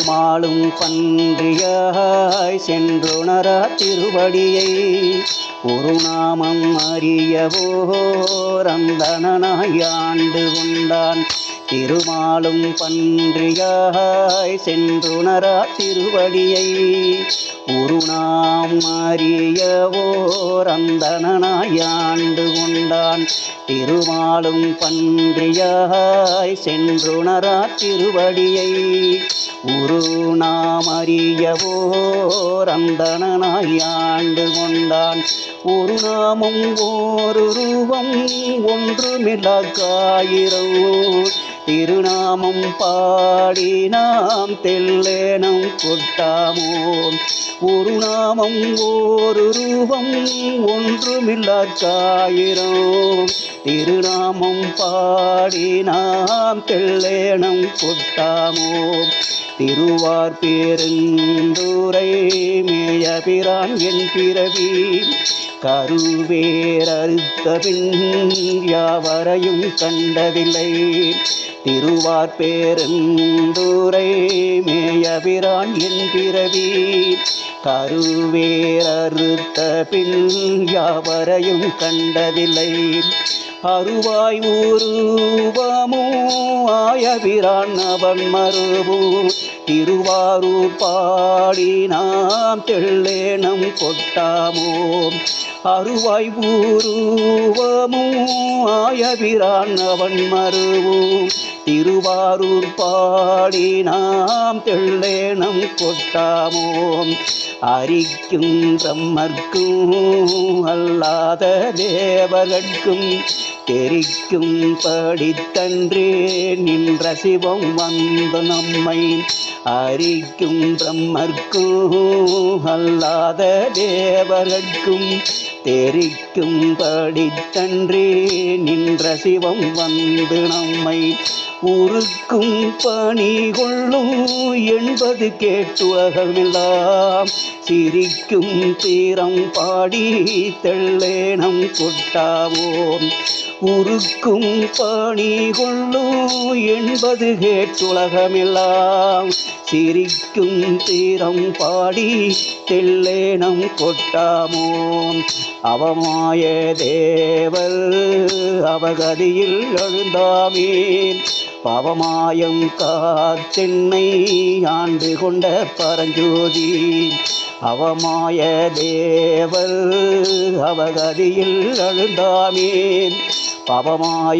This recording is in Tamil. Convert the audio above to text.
பெருமாளும் பன்றியாய் சென்றுணரா திருவடியை ஒரு நாமம் அறியவோர் ஆண்டு கொண்டான். திருமாலும் பன்றியாய் சென்றுணரா திருவடியை ஒரு அறியவோர் அந்தனாயாண்டு கொண்டான். திருமாலும் பன்றியாய் சென்றுணரா திருவடியை. உரு நாம் அறியவோர் அந்தனாயாண்டு கொண்டான். ஒரு நாமம் ஓரு ரூபம் திருநாமம் பாடி நாம் தெல்லேனம் கொட்டாமோ ஒரு நாமம் ஒரு ரூபம் ஒன்றுமில்லா காயிரம். திருநாமம் பாடி நாம் தெல்லேனம் கொட்டாமோ திருவார் பேருந்துரை மேயபிரான் என் பிறவி. கருவேரறுத்த பின் யாவரையும் கண்டதில்லை. திருவார்பேருந்துரை மேயபிரான் என் பிறவி கருவேரறுத்த பின் யாவரையும் கண்டதில்லை. அருவாய் உருவமோ ஆயபிரான் அவன் மறுபூ திருவாரூர் பாடி நாம் தெள்ளேனம் கொட்டாமோம் அருவாய் ஊருவமும் ஆயபிரான் அவன் மறுபூ திருவாரூர் பாடி நாம் தெள்ளேனம் கொட்டாமோ அரிக்கும் பிரம்மர்க்கும் அல்லாத தேவர்க்கும் தெரிக்கும் படித்தன்றே நின்ற சிவம் வந்து நம்மை அரிக்கும் பிரம்மர்க்கும் அல்லாத தேவர்க்கும் தெரிக்கும் படித்தன்றே நின்ற சிவம் வந்து நம்மை உருக்கும் பணி கொள்ளும் என்பது கேட்டு கேட்டுலகமெல்லாம் சிரிக்கும் தீரம் பாடி தெள்ளேனம் கொட்டாவோம். உருக்கும் பணி கொள்ளும் என்பது கேட்டுலகமெல்லாம் சிரிக்கும் தீரம் பாடி தெள்ளேனம் கொட்டாமோம். அவமாய தேவர் அவகதியில் எழுந்தாமேன். பவமாயம் காத்தென்னை ஆண்டு கொண்ட பரஞ்சோதி. அவமாய தேவர் அவகதியில் அழுந்தாமேன். பவமாய